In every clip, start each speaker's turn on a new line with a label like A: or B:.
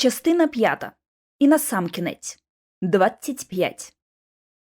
A: Частина п'ята. І насамкінець. 25.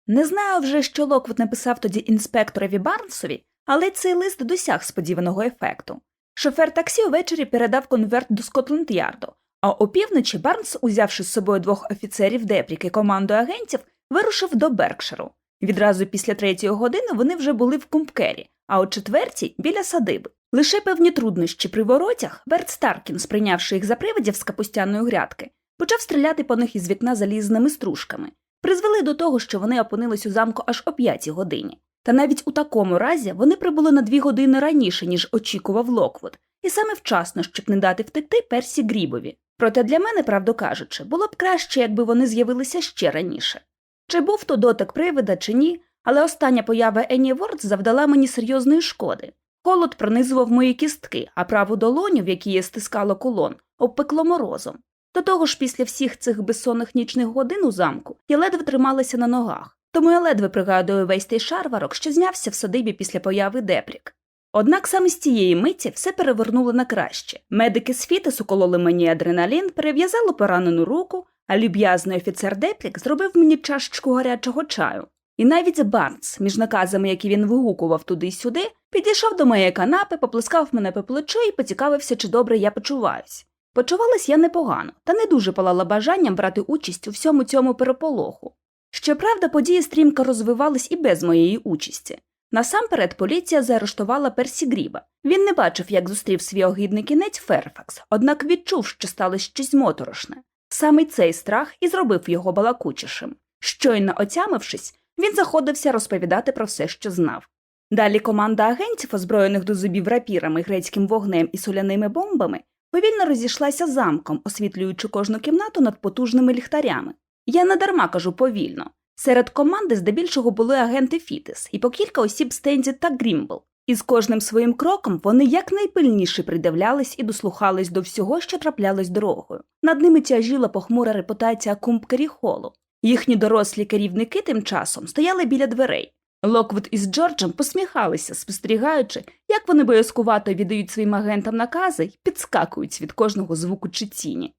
A: Не знаю вже, що Локвуд написав тоді інспекторові Барнсові, але цей лист досяг сподіваного ефекту. Шофер таксі увечері передав конверт до Скотланд-Ярду, а опівночі Барнс, узявши з собою двох офіцерів Депріки команду агентів, вирушив до Беркширу. Відразу після третьої години вони вже були в Кумпкері, а о четвертій – біля садиби. Лише певні труднощі при воротях Берт Старкін, сприйнявши їх за привидів з капустяної грядки, почав стріляти по них із вікна залізними стружками. Призвели до того, що вони опинились у замку аж о п'ятій годині. Та навіть у такому разі вони прибули на дві години раніше, ніж очікував Локвуд, і саме вчасно, щоб не дати втекти Персі Грібові. Проте для мене, правду кажучи, було б краще, якби вони з'явилися ще раніше. Чи був то дотик привида, чи ні, але остання поява Енні Ворд завдала мені серйозної шкоди. Холод пронизував мої кістки, а праву долоню, в якій я стискала кулон, обпекло морозом. До того ж, після всіх цих безсонних нічних годин у замку я ледве трималася на ногах, тому я ледве пригадую весь той шарварок, що знявся в садибі після появи Депрік. Однак саме з тієї миті все перевернуло на краще. Медики з Фітес укололи мені адреналін, перев'язали поранену руку, а люб'язний офіцер Депрік зробив мені чашечку гарячого чаю. І навіть Барнс, між наказами, які він вигукував туди й сюди, підійшов до моєї канапи, поплескав мене по плечу і поцікавився, чи добре я почуваюсь. Почувалась я непогано, та не дуже палала бажанням брати участь у всьому цьому переполоху. Щоправда, події стрімко розвивались і без моєї участі. Насамперед поліція заарештувала Персі Гріба. Він не бачив, як зустрів свій огидний кінець Ферфакс, однак відчув, що сталося щось моторошне. Саме цей страх і зробив його балакучішим. Щойно отямившись, він заходився розповідати про все, що знав. Далі команда агентів, озброєних до зубів рапірами, грецьким вогнем і соляними бомбами, повільно розійшлася замком, освітлюючи кожну кімнату над потужними ліхтарями. Я не дарма кажу повільно. Серед команди здебільшого були агенти Фітес і по кілька осіб Стензі та Грімбл. І з кожним своїм кроком вони якнайпильніше придивлялись і дослухались до всього, що траплялось дорогою. Над ними тяжіла похмура репутація Кумпкері Холу. Їхні дорослі керівники тим часом стояли біля дверей. Локвуд із Джорджем посміхалися, спостерігаючи, як вони боязкувато віддають своїм агентам накази й підскакують від кожного звуку чи ціні.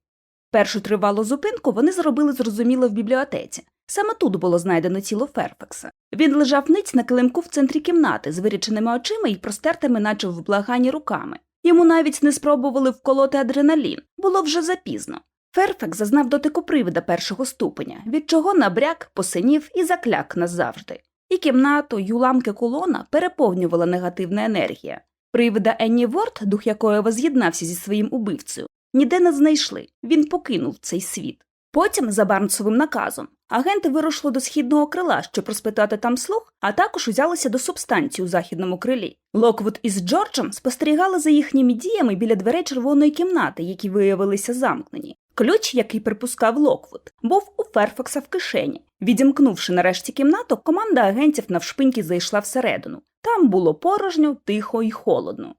A: Першу тривалу зупинку вони зробили зрозуміло в бібліотеці. Саме тут було знайдено тіло Ферфакса. Він лежав ниць на килимку в центрі кімнати з виріченими очима і простертими, наче в благанні руками. Йому навіть не спробували вколоти адреналін, було вже запізно. Ферфакс зазнав дотику привида першого ступеня, від чого набряк, посинів і закляк назавжди. І кімнату, й уламки кулона переповнювала негативна енергія. Привида Енні Ворд, дух якої воз'єднався зі своїм убивцею, ніде не знайшли, він покинув цей світ. Потім, за Барнсовим наказом, агенти вирушили до східного крила, щоб розпитати там слух, а також узялися до субстанції у західному крилі. Локвуд із Джорджем спостерігали за їхніми діями біля дверей червоної кімнати, які виявилися замкнені. Ключ, який припускав Локвуд, був у Ферфакса в кишені. Відімкнувши нарешті кімнату, команда агентів навшпиньки зайшла всередину. Там було порожньо, тихо і холодно.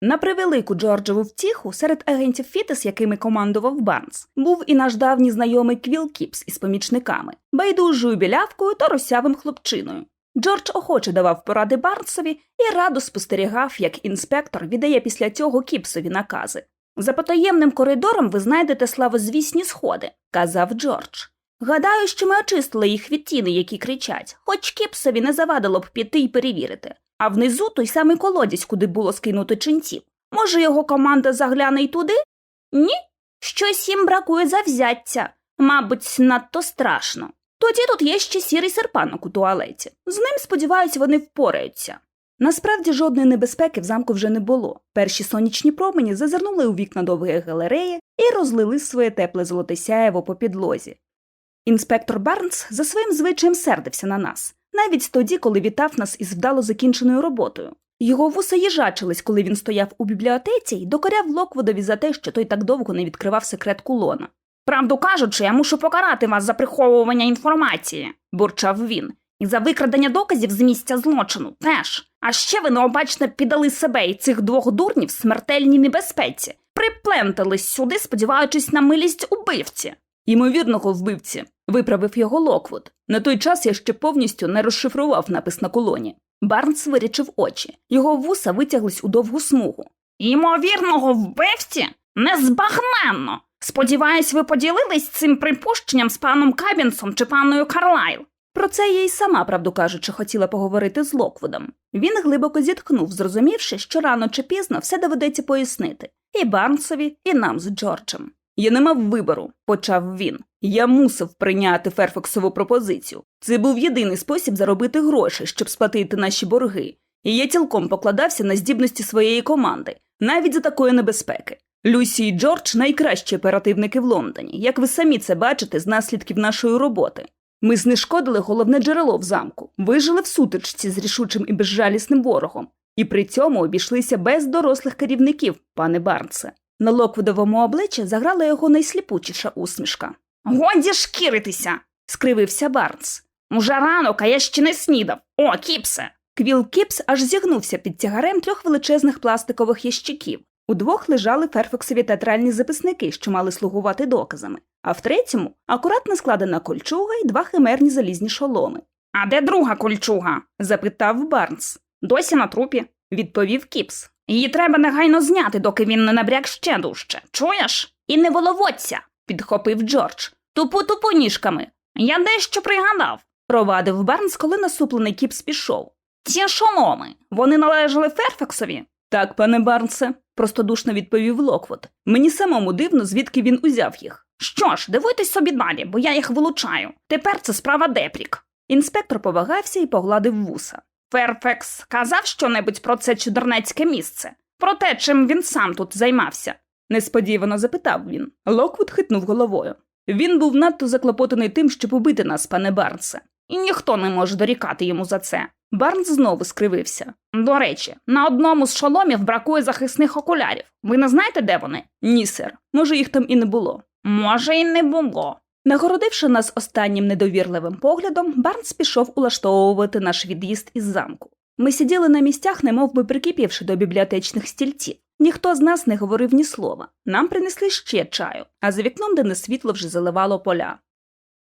A: На превелику Джорджеву втіху серед агентів Фітес, якими командував Барнс, був і наш давній знайомий Квіл Кіпс із помічниками, байдужою білявкою та росявим хлопчиною. Джордж охоче давав поради Барнсові і радо спостерігав, як інспектор віддає після цього Кіпсові накази. За потаємним коридором ви знайдете славозвісні сходи, казав Джордж. Гадаю, що ми очистили їх від тіни, які кричать, хоч Кіпсові не завадило б піти й перевірити. А внизу той самий колодязь, куди було скинуто ченців. Може, його команда загляне й туди? Ні. Щось їм бракує завзяття. Мабуть, надто страшно. Тоді тут є ще сірий серпанок у туалеті. З ним, сподіваюся, вони впораються. Насправді жодної небезпеки в замку вже не було. Перші сонячні промені зазирнули у вікна довгої галереї і розлили своє тепле золоте сяєво по підлозі. Інспектор Барнс за своїм звичаєм сердився на нас, навіть тоді, коли вітав нас із вдало закінченою роботою. Його вуса їжачились, коли він стояв у бібліотеці і докоряв Локвудові за те, що той так довго не відкривав секрет кулона. Правду кажучи, я мушу покарати вас за приховування інформації, бурчав він, і за викрадення доказів з місця злочину теж. А ще ви необачно піддали себе і цих двох дурнів смертельній небезпеці, приплентались сюди, сподіваючись на милість убивці. Ймовірного вбивці, виправив його Локвуд. На той час я ще повністю не розшифрував напис на колоні. Барнс вирічив очі, його вуса витяглись у довгу смугу. Ймовірного вбивці? Незбагненно!
B: Сподіваюсь, ви поділились цим припущенням з паном Кабінсом чи паною Карлайл.
A: Про це я й сама, правду кажучи, хотіла поговорити з Локвудом. Він глибоко зітхнув, зрозумівши, що рано чи пізно все доведеться пояснити і Барнсові, і нам з Джорджем. Я не мав вибору, почав він. Я мусив прийняти Ферфаксову пропозицію. Це був єдиний спосіб заробити гроші, щоб сплатити наші борги. І я цілком покладався на здібності своєї команди, навіть за такої небезпеки. Люсі і Джордж найкращі оперативники в Лондоні, як ви самі це бачите з наслідків нашої роботи. Ми знешкодили головне джерело в замку, вижили в сутичці з рішучим і безжалісним ворогом, і при цьому обійшлися без дорослих керівників, пане Барнсе. На Локвудовому обличчі заграла його найсліпучіша усмішка.
B: Годі шкіритися.
A: Скривився Барнс.
B: Уже ранок, а я ще не снідав. О, кіпсе.
A: Квіл Кіпс аж зігнувся під тягарем трьох величезних пластикових ящиків. У двох лежали ферфоксові театральні записники, що мали слугувати доказами, а в третьому акуратно складена кольчуга і два химерні залізні шоломи.
B: А де друга кольчуга?
A: Запитав Барнс.
B: Досі на трупі.
A: Відповів Кіпс.
B: Її треба негайно зняти, доки він не набряк ще дужче. Чуєш? І не воловодься.
A: Підхопив Джордж.
B: Тупу тупу ніжками. Я дещо пригадав.
A: Провадив Барнс, коли насуплений Кіпс пішов.
B: Ці шоломи, вони належали Ферфаксові.
A: Так, пане Барнсе, простодушно відповів Локвуд. Мені самому дивно, звідки він узяв їх.
B: Що ж, дивуйтесь собі далі, бо я їх вилучаю. Тепер це справа Депрік.
A: Інспектор повагався і погладив вуса.
B: Ферфекс казав щонебудь про це чудернацьке місце, про те, чим він сам тут займався.
A: Несподівано запитав він. Локвуд хитнув головою. Він був надто заклопотаний тим, щоб убити нас, пане Барнсе.
B: І ніхто не може дорікати йому за це.
A: Барнс знову скривився.
B: До речі, на одному з шоломів бракує захисних окулярів. Ви не знаєте, де вони?
A: Ні, сер, може, їх там і не було.
B: Може, і не було.
A: Нагородивши нас останнім недовірливим поглядом, Барнс пішов улаштовувати наш від'їзд із замку. Ми сиділи на місцях, немов би прикипівши до бібліотечних стільців. Ніхто з нас не говорив ні слова. Нам принесли ще чаю, а за вікном денне світло вже заливало поля.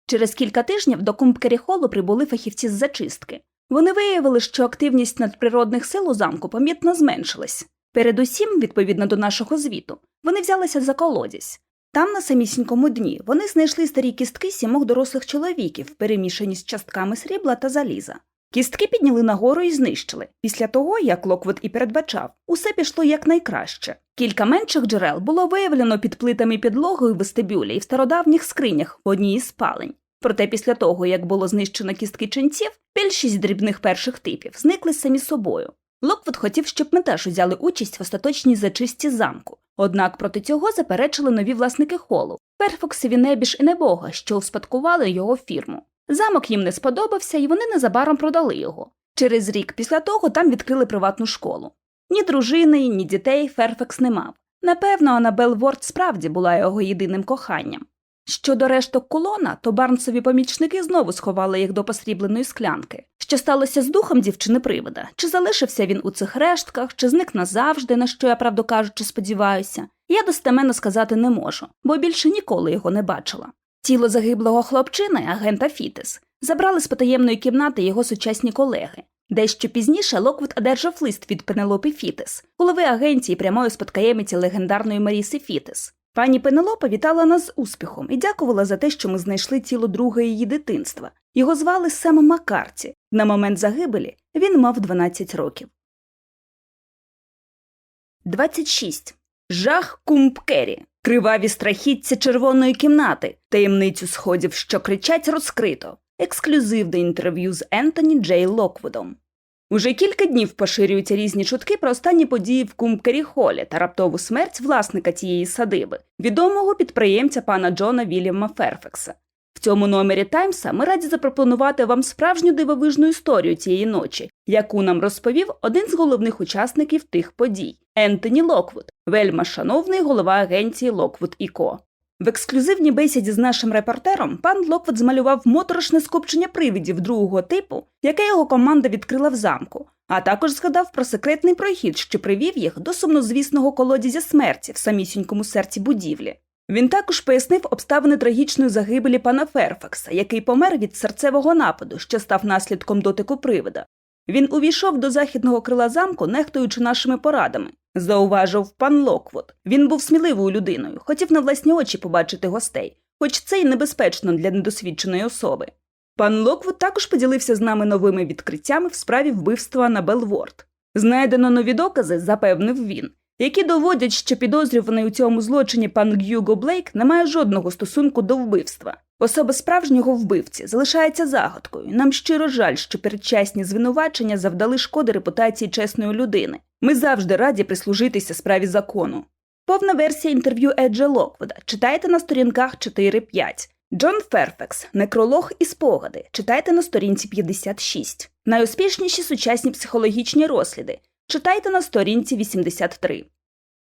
A: Через кілька тижнів до Кумбкері-холу прибули фахівці з зачистки. Вони виявили, що активність надприродних сил у замку помітно зменшилась. Передусім, відповідно до нашого звіту, вони взялися за колодязь. Там, на самісінькому дні, вони знайшли старі кістки сімох дорослих чоловіків, перемішані з частками срібла та заліза. Кістки підняли нагору і знищили. Після того, як Локвуд і передбачав, усе пішло якнайкраще. Кілька менших джерел було виявлено під плитами підлоги у вестибюлі і в стародавніх скринях в одній із спалень. Проте після того, як було знищено кістки ченців, більшість дрібних перших типів зникли самі собою. Локвуд хотів, щоб ми теж узяли участь в остаточній зачистці замку. Однак проти цього заперечили нові власники холу Перфоксові Небіж і Небога, що успадкували його фірму. Замок їм не сподобався, і вони незабаром продали його. Через рік після того там відкрили приватну школу. Ні дружини, ні дітей Ферфекс не мав. Напевно, Анабел Ворд справді була його єдиним коханням. Щодо решток кулона, то барнсові помічники знову сховали їх до посрібленої склянки. Що сталося з духом дівчини привида? Чи залишився він у цих рештках, чи зник назавжди, на що я, правду кажучи, сподіваюся, я достеменно сказати не можу, бо більше ніколи його не бачила. Тіло загиблого хлопчини, агента Фітес, забрали з потаємної кімнати його сучасні колеги. Дещо пізніше Локвуд одержав лист від Пенелопи Фітес, голови агенції прямої спадкоємиці легендарної Маріси Фітес. Пані Пенелопа вітала нас з успіхом і дякувала за те, що ми знайшли тіло друга її дитинства. Його звали Сем Маккарті. На момент загибелі він мав 12 років. 26. Жах Кумбкері. Криваві страхіття червоної кімнати. Таємницю сходів, що кричать розкрито. Ексклюзивне інтерв'ю з Ентоні Джей Локвудом. Уже кілька днів поширюються різні чутки про останні події в Кумбкері Холі та раптову смерть власника цієї садиби, відомого підприємця пана Джона Вільяма Ферфекса. В цьому номері Таймса ми раді запропонувати вам справжню дивовижну історію цієї ночі, яку нам розповів один з головних учасників тих подій Ентоні Локвуд, вельма шановний голова агенції Локвуд і Ко. В ексклюзивній бесіді з нашим репортером пан Локвуд змалював моторошне скупчення привидів другого типу, яке його команда відкрила в замку, а також згадав про секретний прохід, що привів їх до сумнозвісного колодязя смерті в самісінькому серці будівлі. Він також пояснив обставини трагічної загибелі пана Ферфакса, який помер від серцевого нападу, що став наслідком дотику привида. Він увійшов до західного крила замку, нехтуючи нашими порадами. Зауважив пан Локвуд. Він був сміливою людиною, хотів на власні очі побачити гостей, хоч це й небезпечно для недосвідченої особи. Пан Локвуд також поділився з нами новими відкриттями в справі вбивства на Белворд. Знайдено нові докази, запевнив він, які доводять, що підозрюваний у цьому злочині пан Гюго Блейк не має жодного стосунку до вбивства. Особа справжнього вбивці залишається загадкою. Нам щиро жаль, що передчасні звинувачення завдали шкоди репутації чесної людини. Ми завжди раді прислужитися справі закону. Повна версія інтерв'ю Еджа Локвуда читайте на сторінках 4-5. Джон Ферфекс, некролог і спогади. Читайте на сторінці 56. Найуспішніші сучасні психологічні розсліди. Читайте на сторінці 83.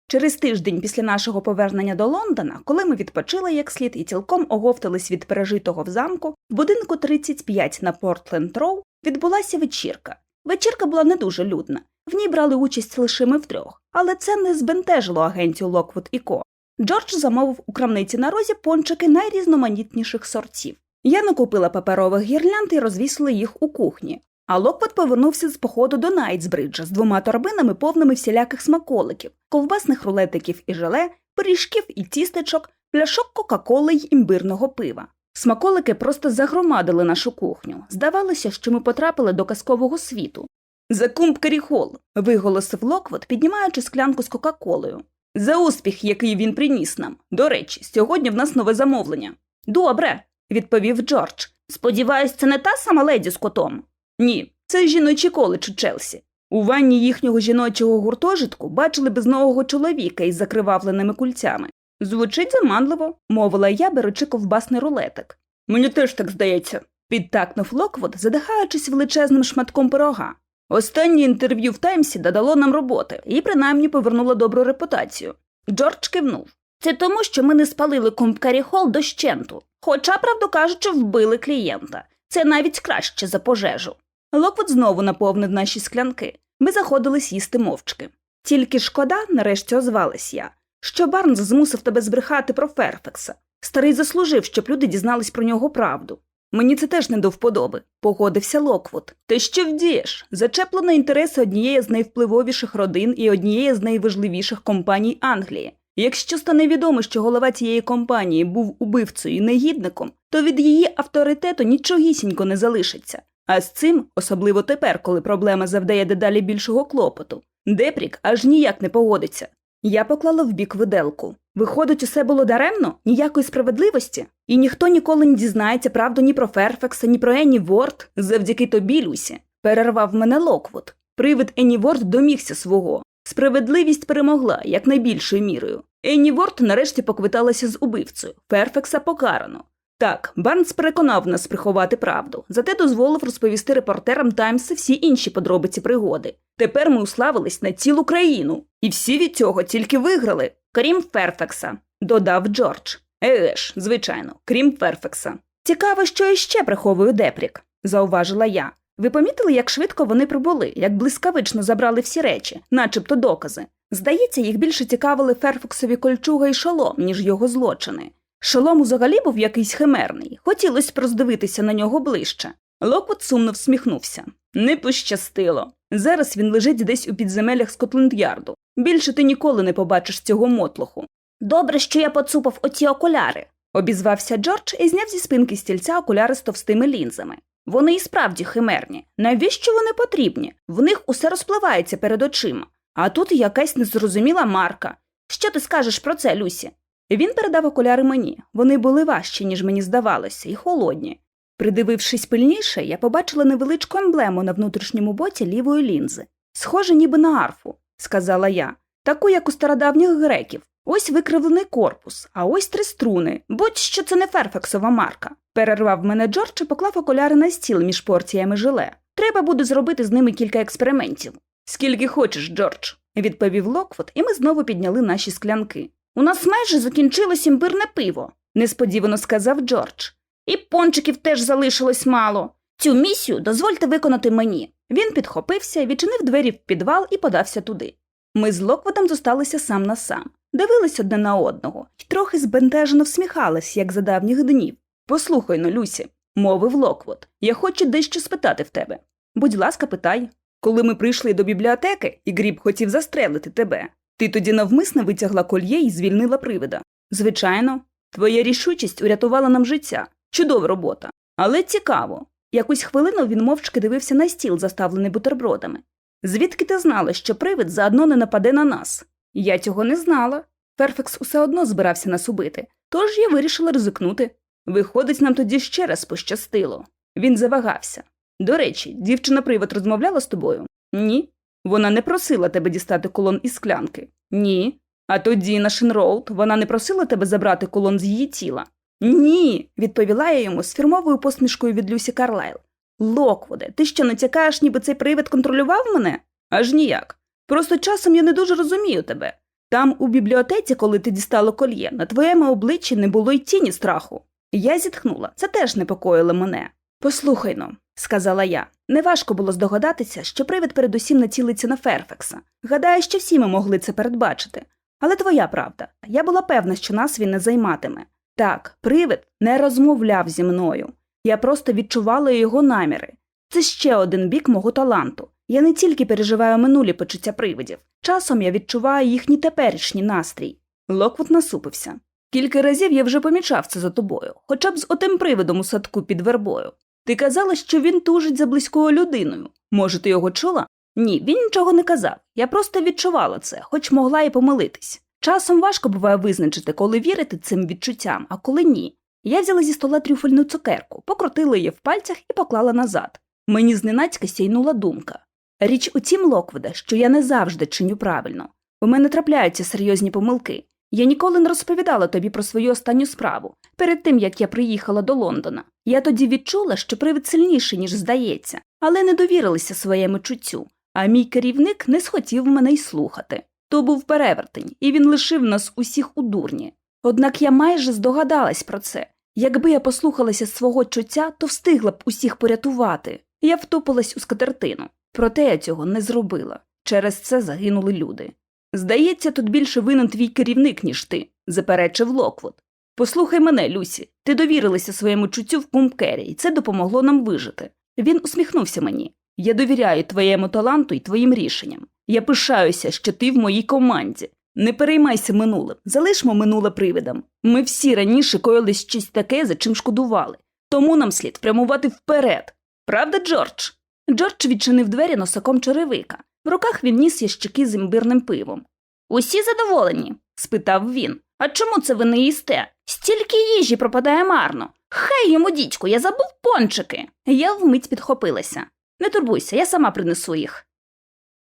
A: Через тиждень після нашого повернення до Лондона, коли ми відпочили як слід і цілком оговтались від пережитого в замку, в будинку 35 на Портленд Роу відбулася вечірка. Вечірка була не дуже людна. В ній брали участь лише ми втрьох, але це не збентежило агентів Локвуд і Ко. Джордж замовив у крамниці на розі пончики найрізноманітніших сортів. Я накупила паперових гірлянд і розвісила їх у кухні. А Локвуд повернувся з походу до Найтсбриджа з двома торбинами, повними всіляких смаколиків, ковбасних рулетиків і желе, пиріжків і тістечок, пляшок Кока-Коли й імбирного пива. Смаколики просто загромадили нашу кухню. Здавалося, що ми потрапили до казкового світу. За кумб Керіхол, виголосив Локвуд, піднімаючи склянку з Кока-Колою. За успіх, який він приніс нам. До речі, сьогодні в нас нове замовлення. Добре, відповів Джордж. Сподіваюсь, це не та сама леді з котом. Ні, це жіночий коледж у Челсі. У ванні їхнього жіночого гуртожитку бачили безногого чоловіка із закривавленими кульцями. Звучить заманливо, мовила я, беручи ковбасний рулетик. Мені теж так здається, підтакнув Локвуд, задихаючись величезним шматком пирога. Останнє інтерв'ю в Таймсі додало нам роботи і принаймні повернуло добру репутацію. Джордж кивнув. Це тому, що ми не спалили Компкарі Холл дощенту. Хоча, правду кажучи, вбили клієнта. Це навіть краще за пожежу. Локвуд знову наповнив наші склянки. Ми заходились їсти мовчки. Тільки шкода, нарешті озвалась я, що Барнс змусив тебе збрехати про Ферфекса. Старий заслужив, щоб люди дізнались про нього правду. Мені це теж не до вподоби, погодився Локвуд. Ти що вдієш? Зачеплено інтереси однієї з найвпливовіших родин і однієї з найважливіших компаній Англії. Якщо стане відомо, що голова цієї компанії був убивцею і негідником, то від її авторитету нічогісінько не залишиться. А з цим, особливо тепер, коли проблема завдає дедалі більшого клопоту, Депрік аж ніяк не погодиться. Я поклала в бік виделку. Виходить, усе було даремно, ніякої справедливості, і ніхто ніколи не дізнається правду ні про Ферфекса, ні про Енні Ворд завдяки тобі, Люсі. Перервав мене Локвуд. Привид Енні Ворд домігся свого. Справедливість перемогла якнайбільшою мірою. Енні Ворд нарешті поквиталася з убивцею. Ферфекса покарано. Так, Барнс переконав нас приховати правду, зате дозволив розповісти репортерам Таймса всі інші подробиці пригоди. Тепер ми уславились на цілу країну, і всі від цього тільки виграли, крім Ферфекса, додав Джордж. Еге ж, звичайно, крім Ферфекса. Цікаво, що іще приховує Депрік, зауважила я. Ви помітили, як швидко вони прибули, як блискавично забрали всі речі, начебто докази. Здається, їх більше цікавили Ферфексові кольчуга і шолом, ніж його злочини. Шолом взагалі був якийсь химерний, хотілося б роздивитися на нього ближче. Локвуд сумно всміхнувся. Не пощастило. Зараз він лежить десь у підземеллях Скотленд-Ярду. Більше ти ніколи не побачиш цього мотлоху. Добре, що я поцупав оці окуляри, обізвався Джордж і зняв зі спинки стільця окуляри з товстими лінзами. Вони і справді химерні. Навіщо вони потрібні? В них усе розпливається перед очима. А тут якась незрозуміла марка. Що ти скажеш про це, Люсі? Він передав окуляри мені. Вони були важчі, ніж мені здавалося, і холодні. Придивившись пильніше, я побачила невеличку емблему на внутрішньому боці лівої лінзи. Схоже, ніби на арфу, сказала я, таку, як у стародавніх греків. Ось викривлений корпус, а ось три струни. Будь що це не Ферфексова марка. Перервав мене Джордж і поклав окуляри на стіл між порціями желе. Треба буде зробити з ними кілька експериментів. Скільки хочеш, Джордж, відповів Локвуд, і ми знову підняли наші склянки. У нас майже закінчилось імбирне пиво, несподівано сказав Джордж. І пончиків теж залишилось мало. Цю місію дозвольте виконати мені. Він підхопився, відчинив двері в підвал і подався туди. Ми з Локвудом зосталися сам на сам, дивились одне на одного і трохи збентежено всміхались, як за давніх днів. Послухай но, Люсі, мовив Локвуд, я хочу дещо спитати в тебе. Будь ласка, питай. Коли ми прийшли до бібліотеки, і Гріб хотів застрелити тебе, ти тоді навмисно витягла кольє і звільнила привида. Звичайно, твоя рішучість урятувала нам життя. Чудова робота. Але цікаво. Якусь хвилину він мовчки дивився на стіл, заставлений бутербродами. Звідки ти знала, що привид заодно не нападе на нас? Я цього не знала. Ферфекс усе одно збирався нас убити, тож я вирішила ризикнути. Виходить, нам тоді ще раз пощастило. Він завагався. До речі, дівчина привид розмовляла з тобою? Ні. Вона не просила тебе дістати колон із склянки? Ні. А тоді на Шинроуд вона не просила тебе забрати колон з її тіла? Ні, відповіла я йому з фірмовою посмішкою від Люсі Карлайл. Локвуде, ти що натякаєш, ніби цей привид контролював мене? Аж ніяк. Просто часом я не дуже розумію тебе. Там, у бібліотеці, коли ти дістала кольє, на твоєму обличчі не було й тіні страху. Я зітхнула, це теж непокоїло мене. Послухай но, сказала я. Неважко було здогадатися, що привид передусім націлиться на Ферфекса. Гадаю, що всі ми могли це передбачити. Але твоя правда, я була певна, що нас він не займатиме. Так, привид не розмовляв зі мною. Я просто відчувала його наміри. Це ще один бік мого таланту. Я не тільки переживаю минулі почуття привидів, часом я відчуваю їхній теперішній настрій. Локвуд насупився. Кілька разів я вже помічав це за тобою, хоча б з отим привидом у садку під вербою. Ти казала, що він тужить за близькою людиною. Може, ти його чула? Ні, він нічого не казав. Я просто відчувала це, хоч могла і помилитись. Часом важко буває визначити, коли вірити цим відчуттям, а коли ні. Я взяла зі стола трюфельну цукерку, покрутила її в пальцях і поклала назад. Мені зненацька сяйнула думка. Річ у тім, Локведе, що я не завжди чиню правильно. У мене трапляються серйозні помилки. Я ніколи не розповідала тобі про свою останню справу перед тим як я приїхала до Лондона. Я тоді відчула, що привид сильніший, ніж здається, але не довірилася своєму чуттю, а мій керівник не схотів мене й слухати. То був перевертень, і він лишив нас усіх у дурні. Однак я майже здогадалась про це. Якби я послухалася свого чуття, то встигла б усіх порятувати. Я втопилась у скатертину. Проте я цього не зробила. Через це загинули люди. Здається, тут більше винен твій керівник, ніж ти, заперечив Локвуд. Послухай мене, Люсі, ти довірилася своєму чуттю в Кумкері, і це допомогло нам вижити. Він усміхнувся мені. Я довіряю твоєму таланту і твоїм рішенням. Я пишаюся, що ти в моїй команді. Не переймайся минулим, залишмо минуле привидам. Ми всі раніше коїли щось таке, за чим шкодували. Тому нам слід прямувати вперед. Правда, Джордж? Джордж відчинив двері носаком черевика. В руках він ніс ящики з імбирним пивом. Усі задоволені? спитав він. А чому це ви не їсте? Стільки їжі пропадає марно. Хай йому, дідьку, я забув пончики. Я вмить підхопилася. Не турбуйся, я сама принесу їх.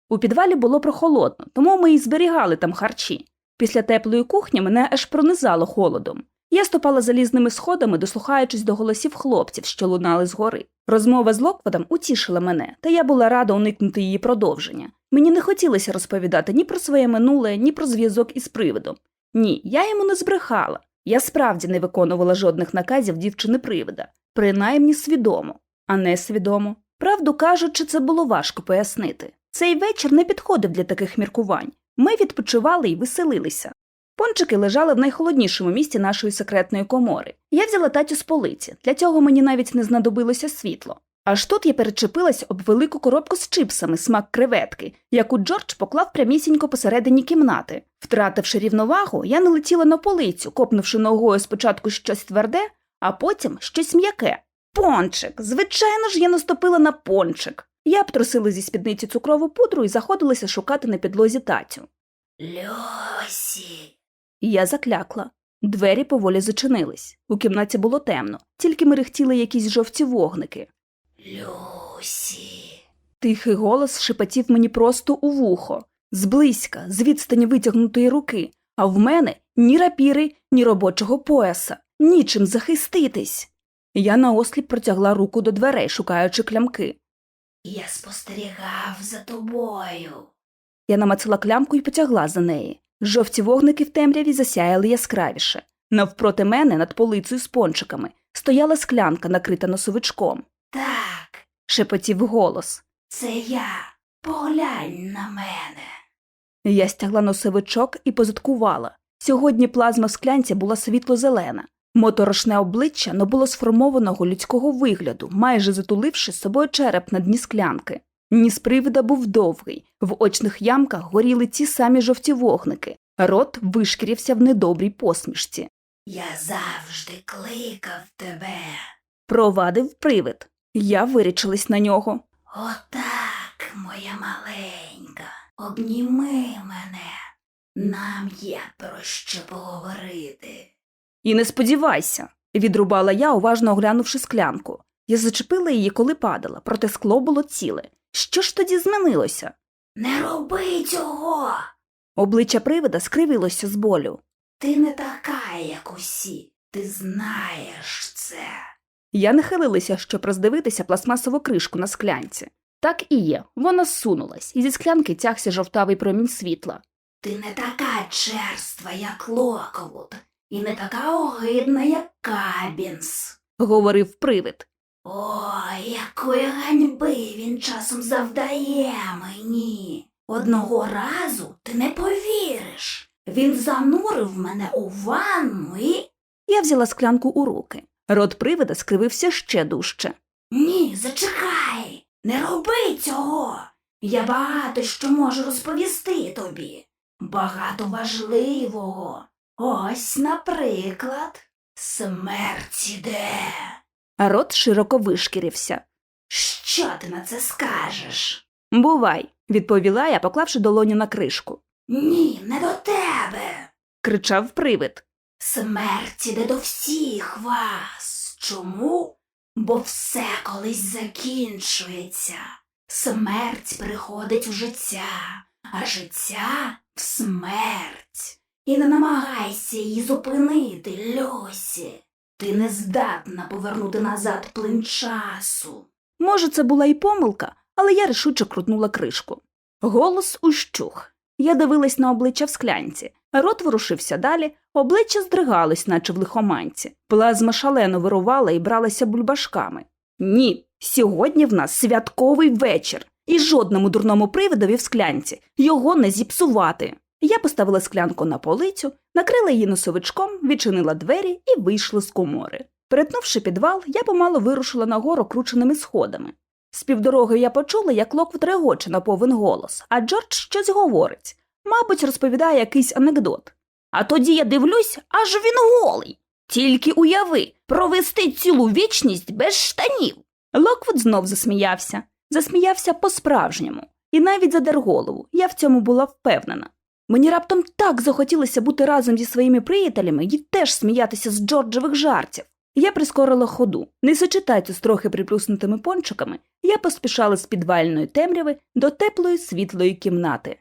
A: У підвалі було прохолодно, тому ми й зберігали там харчі. Після теплої кухні мене аж пронизало холодом. Я ступала залізними сходами, дослухаючись до голосів хлопців, що лунали згори. Розмова з Локводом утішила мене, та я була рада уникнути її продовження. Мені не хотілося розповідати ні про своє минуле, ні про зв'язок із привидом. Ні, я йому не збрехала. Я справді не виконувала жодних наказів дівчини привида, принаймні свідомо, а не свідомо. Правду кажучи, це було важко пояснити. Цей вечір не підходив для таких міркувань. Ми відпочивали і веселилися. Пончики лежали в найхолоднішому місці нашої секретної комори. Я взяла татю з полиці, для цього мені навіть не знадобилося світло. Аж тут я перечепилась об велику коробку з чипсами смак креветки, яку Джордж поклав прямісінько посередині кімнати. Втративши рівновагу, я налетіла на полицю, копнувши ногою спочатку щось тверде, а потім щось м'яке. Пончик! Звичайно ж, я наступила на пончик. Я обтрусила зі спідниці цукрову пудру і заходилася шукати на підлозі татю.
C: Люсі.
A: Я заклякла. Двері поволі зачинились. У кімнаті було темно, тільки мерехтіли якісь жовті вогники.
C: Люсі.
A: Тихий голос шепотів мені просто у вухо, зблизька, з відстані витягнутої руки, а в мене ні рапіри, ні робочого пояса, нічим захиститись. Я наосліп протягла руку до дверей, шукаючи клямки.
C: Я спостерігав за тобою.
A: Я намацала клямку і потягла за неї. Жовті вогники в темряві засяяли яскравіше. Навпроти мене, над полицею з пончиками, стояла склянка, накрита носовичком.
C: Так,
A: Шепотів голос.
C: це я. Поглянь на мене.
A: Я стягла носовичок і позадкувала. Сьогодні плазма в склянці була світло-зелена. Моторошне обличчя набуло сформованого людського вигляду, майже затуливши з собою череп на дні склянки. Ніс привида був довгий, в очних ямках горіли ті самі жовті вогники, рот вишкірився в недобрій посмішці.
C: Я завжди кликав тебе.
A: Провадив привид. Я вирічилась на нього.
C: Отак, моя маленька, обніми мене. Нам є про що поговорити.
A: І не сподівайся, відрубала я, уважно оглянувши склянку. Я зачепила її, коли падала, проте скло було ціле. Що ж тоді змінилося?
C: Не роби цього.
A: Обличчя привида скривилося з болю.
C: Ти не така, як усі. Ти знаєш це.
A: Я нахилилася, щоб роздивитися пластмасову кришку на склянці. Так і є, вона зсунулась, і зі склянки тягся жовтавий промінь світла.
C: Ти не така черства, як Локвуд, і не така огидна, як Кабінс.
A: Говорив привид.
C: О, якої ганьби він часом завдає мені. Одного разу ти не повіриш. Він занурив мене у ванну і.
A: Я взяла склянку у руки. Рот привида скривився ще дужче.
C: Ні, зачекай, не роби цього. Я багато що можу розповісти тобі. Багато важливого. Ось, наприклад, смерть іде.
A: А рот широко вишкірився.
C: Що ти на це скажеш?
A: Бувай, відповіла я, поклавши долоню на кришку.
C: Ні, не до тебе.
A: Кричав привид.
C: Смерть іде до всіх вас. Чому? Бо все колись закінчується. Смерть приходить в життя, а життя в смерть. І не намагайся її зупинити, Льосі. Ти не здатна повернути назад плин часу.
A: Може, це була і помилка, але я рішуче крутнула кришку. Голос ущух. Я дивилась на обличчя в склянці. Рот ворушився далі, обличчя здригалось, наче в лихоманці. Плазма шалено вирувала і бралася бульбашками. Ні, сьогодні в нас святковий вечір, і жодному дурному привидові в склянці його не зіпсувати. Я поставила склянку на полицю, накрила її носовичком, відчинила двері і вийшла з комори. Перетнувши підвал, я помало вирушила нагору крученими сходами. З півдороги я почула, як Локвуд регоче на повен голос, а Джордж щось говорить. Мабуть, розповідає якийсь анекдот. А тоді я дивлюсь, аж він голий. Тільки уяви, провести цілу вічність без штанів. Локвуд знов засміявся, засміявся по-справжньому, і навіть задер голову, я в цьому була впевнена. Мені раптом так захотілося бути разом зі своїми приятелями і теж сміятися з Джорджевих жартів. Я прискорила ходу. Несучи тацю з трохи приплюснутими пончиками, я поспішала з підвальної темряви до теплої світлої кімнати.